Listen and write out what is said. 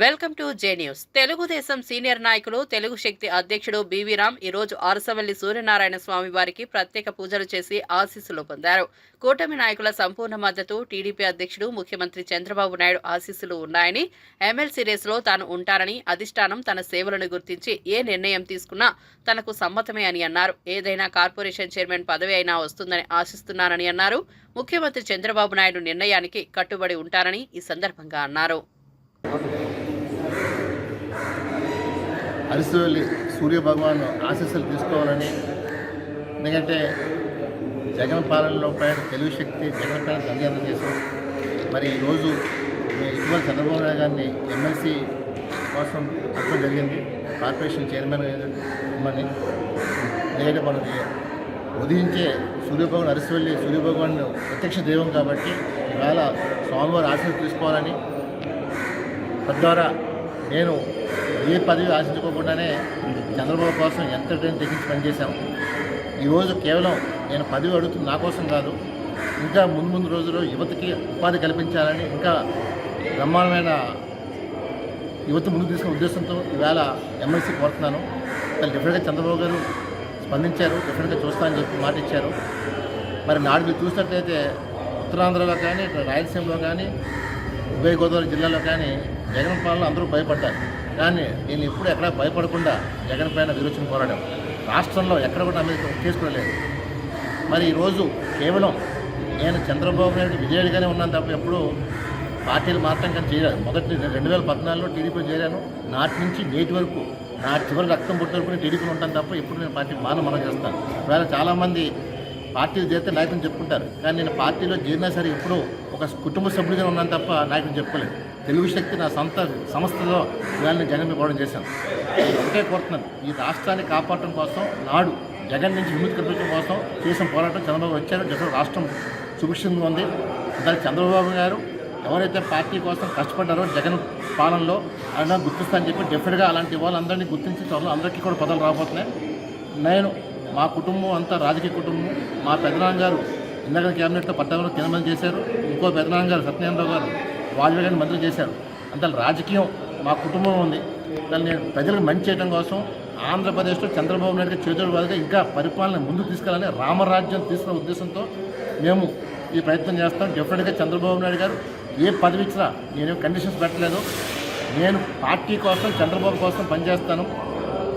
Welcome to J news. Telugu Desam senior నాయకులు తెలుగు శక్తి అధ్యక్షుడు బీవీరామ్ ఈరోజు అరసవల్లి సూర్యనారాయణ స్వామి వారికి ప్రత్యేక పూజలు చేసి ఆశీస్సులు పొందారు. కూటమి నాయకుల సంపూర్ణ మద్దతు టీడీపీ అధ్యక్షుడు ముఖ్యమంత్రి చంద్రబాబు నాయుడు ఆశీస్సులు ఉన్నాయని ఎమ్మెల్సీ రేసులో తాను ఉంటానని అధిష్టానం తన సేవలను గుర్తించి ఏ నిర్ణయం తీసుకున్నా తనకు సమ్మతమే అని అన్నారు. ఏదైనా కార్పొరేషన్ చైర్మన్ పదవి అయినా వస్తుందని ఆశిస్తున్నానని అన్నారు. ముఖ్యమంత్రి చంద్రబాబు నాయుడు నిర్ణయానికి కట్టుబడి ఉంటారని ఈ సందర్భంగా అన్నారు. అరిసెల్లి సూర్య భగవాన్ ఆశీస్సులు తీసుకోవాలని. ఎందుకంటే జగన్ పాలనలో పైన తెలుగు శక్తి జగన్ పైన దర్యాప్తు చేశాం. మరి ఈరోజు మేము ఇటీవల చంద్రబాబు నాయుడు గారిని ఎమ్మెల్సీ కోసం చెప్పడం జరిగింది. కార్పొరేషన్ చైర్మన్ ఇమ్మని ఎందుకంటే మనకి ఉదయించే సూర్యభగవాన్ అరిసెల్లి సూర్యభగవాన్ ప్రత్యక్ష దైవం కాబట్టి ఇవాళ స్వామివారి ఆశీస్సులు తీసుకోవాలని తద్వారా నేను ఏ పదవి ఆశించుకోకుండానే చంద్రబాబు కోసం ఎంత టైం తెగించి పనిచేశాం. ఈరోజు కేవలం నేను పదవి అడుగుతుంది నా కోసం కాదు ఇంకా ముందు ముందు రోజుల్లో యువతకి ఉపాధి కల్పించాలని ఇంకా బ్రహ్మాండమైన యువత ముందు తీసుకునే ఉద్దేశంతో ఈవేళ ఎమ్మెల్సీ కోరుతున్నాను. కానీ డెఫినెట్గా చంద్రబాబు గారు స్పందించారు డెఫినెట్గా చూస్తా అని చెప్పి మాట ఇచ్చారు. మరి నాడు మీరు చూసినట్లయితే ఉత్తరాంధ్రలో కానీ రాయలసీమలో కానీ ఉభయ గోదావరి జిల్లాలో కానీ జగన్ పాలన అందరూ భయపడ్డారు. కానీ నేను ఎప్పుడు ఎక్కడా భయపడకుండా జగన్ పైన విరోచన పోరాడాం. రాష్ట్రంలో ఎక్కడ కూడా అమెరికా తీసుకోలేదు మరి ఈరోజు కేవలం నేను చంద్రబాబు నాయుడు విజయుడిగానే ఉన్నాను తప్ప ఎప్పుడు పార్టీలు మాత్రం కానీ చేయలేదు. మొదటి రెండు వేల పద్నాలుగులో టీడీపీ చేరాను. నాటి నుంచి నేటి వరకు నా చివరి రక్తం పుట్టే వరకు నేను టీడీపీలో ఉంటాను తప్ప ఇప్పుడు నేను పార్టీ మాన మనం చేస్తాను. ఇవాళ చాలామంది పార్టీలు చేస్తే నాయకులు చెప్పుకుంటారు. కానీ నేను పార్టీలో చేరినా సరే ఇప్పుడు ఒక కుటుంబ సభ్యుడిగా ఉన్నాను తప్ప నాయకులు చెప్పుకోలేదు. తెలుగు శక్తి నా సొంత సంస్థలో ఇవాళ నేను జగన్ పోవడం చేశాను. ఒకటే కోరుతున్నాను. ఈ రాష్ట్రాన్ని కాపాడటం కోసం నాడు జగన్ నుంచి విముక్తి కల్పించడం కోసం చేసిన పోరాటం చంద్రబాబు వచ్చారు. జగన్ రాష్ట్రం సుభిక్షంగా ఉంది. దానికి చంద్రబాబు గారు ఎవరైతే పార్టీ కోసం కష్టపడ్డారో జగన్ పాలనలో ఆయన గుర్తిస్తా అని చెప్పి డెఫినెట్గా అలాంటి వాళ్ళందరినీ గుర్తించి త్వరలో అందరికీ కూడా పదవులు రాబోతున్నాయి. నేను మా కుటుంబం అంతా రాజకీయ కుటుంబం. మా పెదనాన్న గారు ఇందాక క్యాబినెట్లో పట్టణంలో కింద చేశారు. ఇంకో పెదనాన్న గారు సత్యనారాయణరావు గారు వాళ్ళు గారిని మంత్రులు చేశారు. అంత రాజకీయం మా కుటుంబం ఉంది. దాన్ని నేను ప్రజలకు మంచి చేయడం కోసం ఆంధ్రప్రదేశ్లో చంద్రబాబు నాయుడు గారి చేతుల వారిగా ఇంకా పరిపాలన ముందుకు తీసుకెళ్ళాలని రామరాజ్యం తీసుకున్న ఉద్దేశంతో మేము ఈ ప్రయత్నం చేస్తాం. డెఫినెట్గా చంద్రబాబు నాయుడు గారు ఏ పదవి ఇచ్చినా నేనేం కండిషన్స్ పెట్టలేదు. నేను పార్టీ కోసం చంద్రబాబు కోసం పనిచేస్తాను.